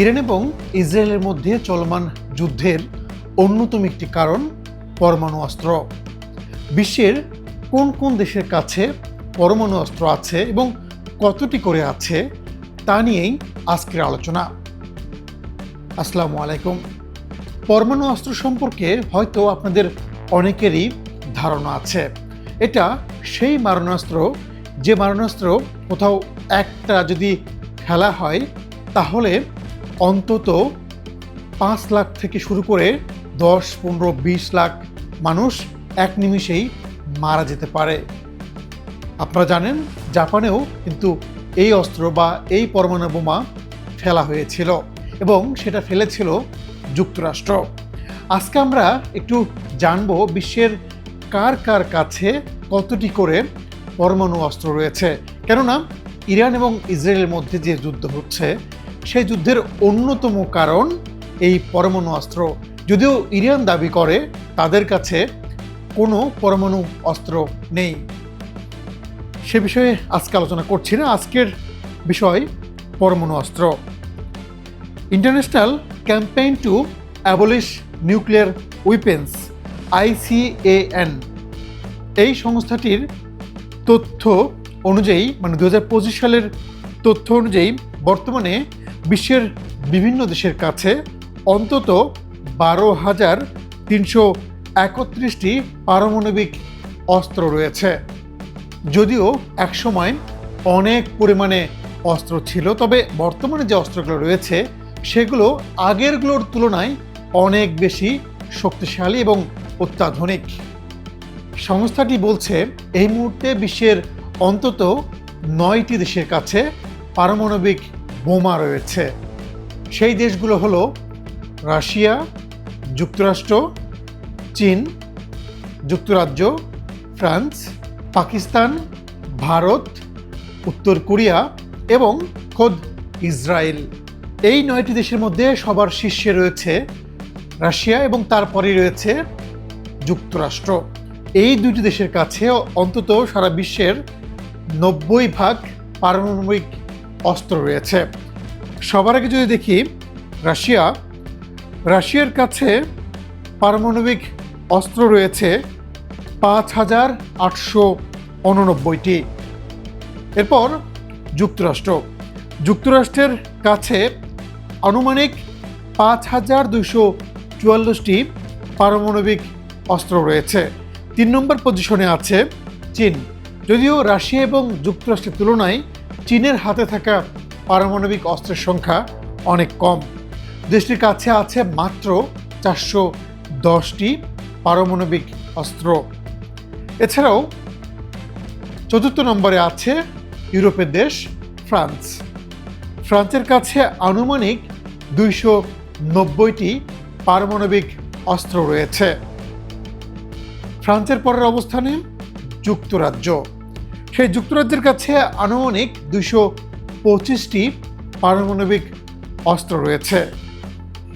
Iran এবং ইসরায়েলের মধ্যে চলমান যুদ্ধের অন্যতম একটি কারণ পরমাণু অস্ত্র। বিশ্বের কোন কোন দেশের কাছে পরমাণু অস্ত্র আছে এবং কতটি করে আছে তা নিয়েই আজকের আলোচনা। আসসালামু আলাইকুম। পরমাণু অস্ত্র সম্পর্কে হয়তো আপনাদের অনেকেরই ধারণা আছে। এটা সেই মারণাস্ত্র, যে মারণাস্ত্র কোথাও একটা যদি খেলা হয়, তাহলে অন্তত পাঁচ লাখ থেকে শুরু করে দশ, পনেরো, বিশ লাখ মানুষ এক নিমিষেই মারা যেতে পারে। আপনারা জানেন, জাপানেও কিন্তু এই অস্ত্র বা এই পরমাণু বোমা ফেলা হয়েছিল এবং সেটা ফেলেছিল যুক্তরাষ্ট্র। আজকে আমরা একটু জানব বিশ্বের কার কার কাছে কতটি করে পরমাণু অস্ত্র রয়েছে। কেননা, ইরান এবং ইসরায়েলের মধ্যে যে যুদ্ধ হচ্ছে সেই যুদ্ধের অন্যতম কারণ এই পরমাণু অস্ত্র। যদিও ইরান দাবি করে তাদের কাছে কোনো পরমাণু অস্ত্র নেই। সে বিষয়ে আজকে আলোচনা করছি না। আজকের বিষয় পরমাণু অস্ত্র। International campaign to abolish nuclear weapons ICAN এই সংস্থাটির তথ্য অনুযায়ী মানে দু হাজার পঁচিশ সালের তথ্য অনুযায়ী বর্তমানে বিশ্বের বিভিন্ন দেশের কাছে অন্তত বারো হাজার তিনশো একত্রিশটি পারমাণবিক অস্ত্র রয়েছে। যদিও একসময় অনেক পরিমাণে অস্ত্র ছিল, তবে বর্তমানে যে অস্ত্রগুলো রয়েছে, সেগুলো আগেরগুলোর তুলনায় অনেক বেশি শক্তিশালী এবং অত্যাধুনিক। সংস্থাটি বলছে, এই মুহূর্তে বিশ্বের অন্তত নয়টি দেশের কাছে পারমাণবিক বোমা রয়েছে। সেই দেশগুলো হলো রাশিয়া, যুক্তরাষ্ট্র, চীন, যুক্তরাজ্য, ফ্রান্স, পাকিস্তান, ভারত, উত্তর কোরিয়া এবং খোদ ইসরায়েল। এই নয়টি দেশের মধ্যে সবার শীর্ষে রয়েছে রাশিয়া এবং তারপরে রয়েছে যুক্তরাষ্ট্র। এই দুটি দেশের কাছে অন্তত সারা বিশ্বের নব্বই ভাগ পারমাণবিক অস্ত্র রয়েছে। সবার আগে যদি দেখি, রাশিয়া। রাশিয়ার কাছে পারমাণবিক অস্ত্র রয়েছে পাঁচ হাজার আটশো উননব্বইটি। এরপর যুক্তরাষ্ট্র। যুক্তরাষ্ট্রের কাছে আনুমানিক পাঁচ হাজার দুইশো চুয়াল্লিশটি পারমাণবিক অস্ত্র রয়েছে। তিন নম্বর পজিশনে আছে চীন। যদিও রাশিয়া এবং যুক্তরাষ্ট্রের তুলনায় চীনের হাতে থাকা পারমাণবিক অস্ত্রের সংখ্যা অনেক কম। দেশটির কাছে আছে মাত্র চারশো দশটি পারমাণবিক অস্ত্র। এছাড়াও চতুর্থ নম্বরে আছে ইউরোপের দেশ ফ্রান্স। ফ্রান্সের কাছে আনুমানিক দুইশো নব্বইটি পারমাণবিক অস্ত্র রয়েছে। ফ্রান্সের পরের অবস্থানে যুক্তরাজ্য। সেই যুক্তরাজ্যের কাছে আনুমানিক দুইশো পঁচিশটি পারমাণবিক অস্ত্র রয়েছে।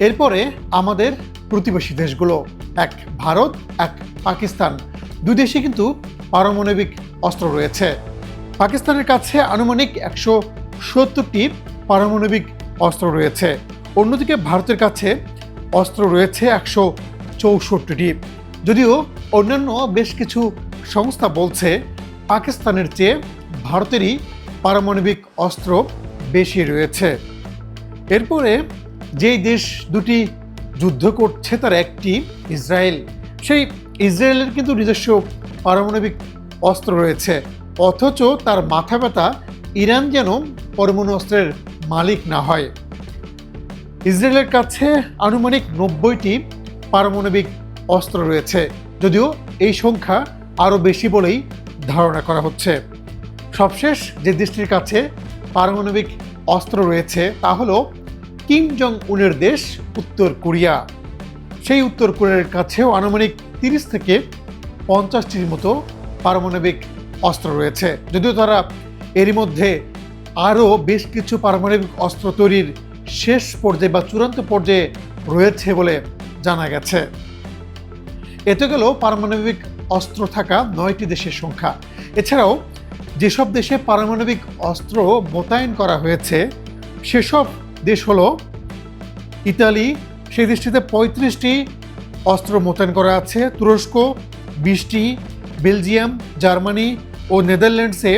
এরপরে আমাদের প্রতিবেশী দেশগুলো, এক ভারত, এক পাকিস্তান। দুই দেশে কিন্তু পারমাণবিক অস্ত্র রয়েছে। পাকিস্তানের কাছে আনুমানিক একশো সত্তরটি পারমাণবিক অস্ত্র রয়েছে। অন্যদিকে ভারতের কাছে অস্ত্র রয়েছে একশো চৌষট্টিটি। যদিও অন্যান্য বেশ কিছু সংস্থা বলছে পাকিস্তানের চেয়ে ভারতেরই পারমাণবিক অস্ত্র বেশি রয়েছে। এরপরে যেই দেশ দুটি যুদ্ধ করছে, তার একটি ইসরায়েল। সেই ইসরায়েলের কিন্তু নিজস্ব পারমাণবিক অস্ত্র রয়েছে, অথচ তার মাথা ব্যথা ইরান যেন পরমাণু অস্ত্রের মালিক না হয়। ইসরায়েলের কাছে আনুমানিক নব্বইটি পারমাণবিক অস্ত্র রয়েছে, যদিও এই সংখ্যা আরও বেশি বলেই ধারণা করা হচ্ছে, সবশেষ যে দেশটির কাছে পারমাণবিক অস্ত্র রয়েছে তা হল কিম জং উনের দেশ, উত্তর কোরিয়া। সেই উত্তর কোরিয়ার কাছেও আনুমানিক তিরিশ থেকে পঞ্চাশটির মতো পারমাণবিক অস্ত্র রয়েছে। যদিও তারা এরই মধ্যে আরও বেশ কিছু পারমাণবিক অস্ত্র তৈরির শেষ পর্যায়ে বা চূড়ান্ত পর্যায়ে রয়েছে বলে জানা গেছে। এতে গেল পারমাণবিক অস্ত্র থাকা নয়টি দেশের সংখ্যা। এছাড়াও, যেসব দেশে পারমাণবিক অস্ত্র মোতায়েন করা হয়েছে, সেসব দেশ হলো ইতালি, সেই দৃষ্টিতে পঁয়ত্রিশটি অস্ত্র মোতায়েন করা আছে, তুরস্ক, বিশটি, বেলজিয়াম, জার্মানি ও নেদারল্যান্ডসে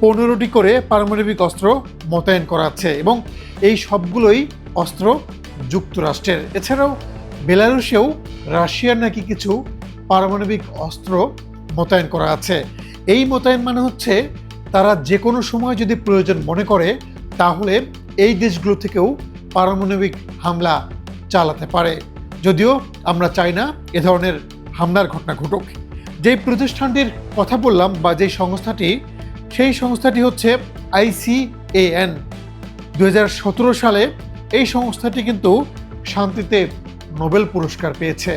পনেরোটি করে পারমাণবিক অস্ত্র মোতায়েন করা আছে এবং এই সবগুলোই অস্ত্র যুক্তরাষ্ট্রের। এছাড়াও, বেলারুশেও রাশিয়ার নাকি কিছু পারমাণবিক অস্ত্র মোতায়েন করা আছে। এই মোতায়েন মানে হচ্ছে তারা যে কোনো সময় যদি প্রয়োজন মনে করে, তাহলে এই দেশগুলো থেকেও পারমাণবিক হামলা চালাতে পারে। যদিও আমরা চাই না এ ধরনের হামলার ঘটনা ঘটুক। যেই প্রতিষ্ঠানটির কথা বললাম বা যেই সংস্থাটি, সেই সংস্থাটি হচ্ছে আইসিএএন দু সালে এই সংস্থাটি কিন্তু শান্তিতে নোবেল পুরস্কার পেয়েছে।